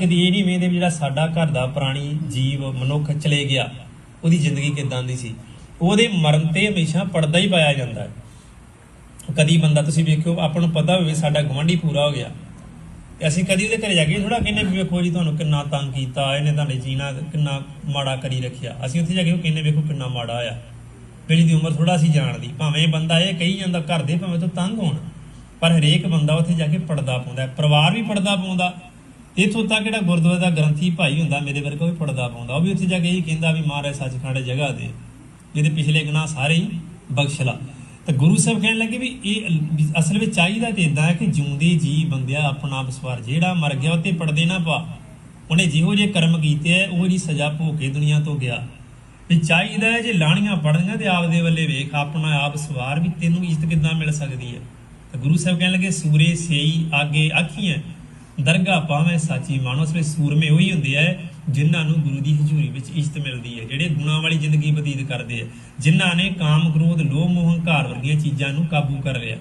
ਕਦੀ ਇਹ ਨਹੀਂ ਵੇਖਦੇ ਵੀ ਜਿਹੜਾ ਸਾਡਾ ਘਰ ਦਾ ਪ੍ਰਾਣੀ ਜੀਵ ਮਨੁੱਖ ਚਲੇ ਗਿਆ, ਉਹਦੀ ਜ਼ਿੰਦਗੀ ਕਿਦਾਂ ਦੀ ਸੀ? ਉਹਦੇ ਮਰਨ ਤੇ ਹਮੇਸ਼ਾ ਪਰਦਾ ਹੀ ਪਾਇਆ ਜਾਂਦਾ ਹੈ। ਕਦੀ ਬੰਦਾ, ਤੁਸੀਂ ਵੇਖਿਓ, ਆਪਾਂ ਨੂੰ ਪਤਾ ਹੋਵੇ ਸਾਡਾ ਗਵਾਂਢੀ ਪੂਰਾ ਹੋ ਗਿਆ। ਤੇ ਅਸੀਂ ਕਦੀ ਉਹਦੇ ਘਰੇ ਜਾ ਕੇ ਥੋੜਾ ਕਹਿੰਦੇ ਵੀ ਵੇਖੋ ਜੀ, ਤੁਹਾਨੂੰ ਕਿੰਨਾ ਤੰਗ ਕੀਤਾ, ਇਹਨੇ ਤੁਹਾਡੇ ਜੀਣਾ ਕਿੰਨਾ ਮਾੜਾ ਕਰੀ ਰੱਖਿਆ। ਅਸੀਂ ਉੱਥੇ ਜਾ ਕੇ ਉਹ ਕਹਿੰਦੇ, ਵੇਖੋ ਕਿੰਨਾ ਮਾੜਾ ਆ। ਪਹਿਲੀ ਦੀ ਉਮਰ ਥੋੜਾ ਸੀ ਜਾਣਦੀ ਭਾਵੇਂ ਇਹ ਬੰਦਾ ਇਹ ਕਹੀ ਜਾਂਦਾ, ਘਰ ਦੇ ਭਾਵੇਂ ਤੋਂ ਤੰਗ ਹੋਣ, ਪਰ ਹਰੇਕ ਬੰਦਾ ਉੱਥੇ ਜਾ ਕੇ ਪੜਦਾ ਪਾਉਂਦਾ ਪਰਿਵਾਰ ਵੀ ਪੜਦਾ ਪਾਉਂਦਾ। ਇਥੋਂ ਤੱਕ ਜਿਹੜਾ ਗੁਰਦੁਆਰੇ ਦਾ ਗ੍ਰੰਥੀ ਭਾਈ ਹੁੰਦਾ, ਮੇਰੇ ਵਰਗਾ ਵੀ ਪੜਦਾ ਪਾਉਂਦਾ। ਉਹ ਵੀ ਉੱਥੇ ਜਾ ਕੇ ਇਹ ਕਹਿੰਦਾ ਵੀ ਮਹਾਰਾਜ ਸੱਚਖੰਡ ਜਗ੍ਹਾ ਦੇ। ਜਿਹਦੇ ਪਿਛਲੇ ਗੁਨਾਹ ਸਾਰੇ ਹੀ ਬਖਸ਼ ਲਾ। ਤੇ ਗੁਰੂ ਸਾਹਿਬ ਕਹਿਣ ਲੱਗੇ ਵੀ ਇਹ ਅਸਲ ਵਿੱਚ ਚਾਹੀਦਾ ਤੇ ਇਦਾਂ ਹੈ ਕਿ ਜਿਉਂਦੇ ਜੀ ਬੰਦਿਆ ਆਪਣਾ ਆਪ ਸਵਾਰ ਜਿਹੜਾ ਮਰ ਗਿਆ ਉਹ ਤੇ ਪੜਦੇ ਨਾ ਪਾ। ਉਹਨੇ ਜਿਹੋ ਜਿਹੇ ਕਰਮ ਕੀਤੇ ਐ ਉਹ ਜੀ ਸਜ਼ਾ ਭੋਗ ਕੇ ਦੁਨੀਆ ਤੋਂ ਗਿਆ। ਵੀ ਚਾਹੀਦਾ ਹੈ ਜੇ ਲਾਣੀਆਂ ਪੜਨੀਆਂ ਤੇ ਆਪਦੇ ਵੱਲੇ ਵੇਖ, ਆਪਣਾ ਆਪ ਸਵਾਰ ਵੀ ਤੈਨੂੰ ਇੱਜ਼ਤ ਕਿੱਦਾਂ ਮਿਲ ਸਕਦੀ ਹੈ? ਤਾਂ ਗੁਰੂ ਸਾਹਿਬ ਕਹਿਣ ਲੱਗੇ, ਸੂਰੇ ਸੇਈ ਆਗੇ ਆਖੀਆਂ ਦਰਗਾ ਪਾਵੇਂ ਸਾਚੀ ਮਾਨੋ ਉਸ ਵਿੱਚ ਸੂਰਮੇ ਉਹੀ ਹੁੰਦੇ ਆ ਜਿਨ੍ਹਾਂ ਨੂੰ ਗੁਰੂ ਦੀ ਹਜ਼ੂਰੀ ਵਿੱਚ ਇੱਜ਼ਤ ਮਿਲਦੀ ਹੈ, ਜਿਹੜੇ ਗੁਨਾਹ ਵਾਲੀ ਜ਼ਿੰਦਗੀ ਬਤੀਤ ਕਰਦੇ ਆ, ਜਿਨ੍ਹਾਂ ਨੇ ਕਾਮ, ਕ੍ਰੋਧ, ਲੋਭ, ਮੋਹ, ਹੰਕਾਰ ਵਰਗੀਆਂ ਚੀਜ਼ਾਂ ਨੂੰ ਕਾਬੂ ਕਰ ਲਿਆ।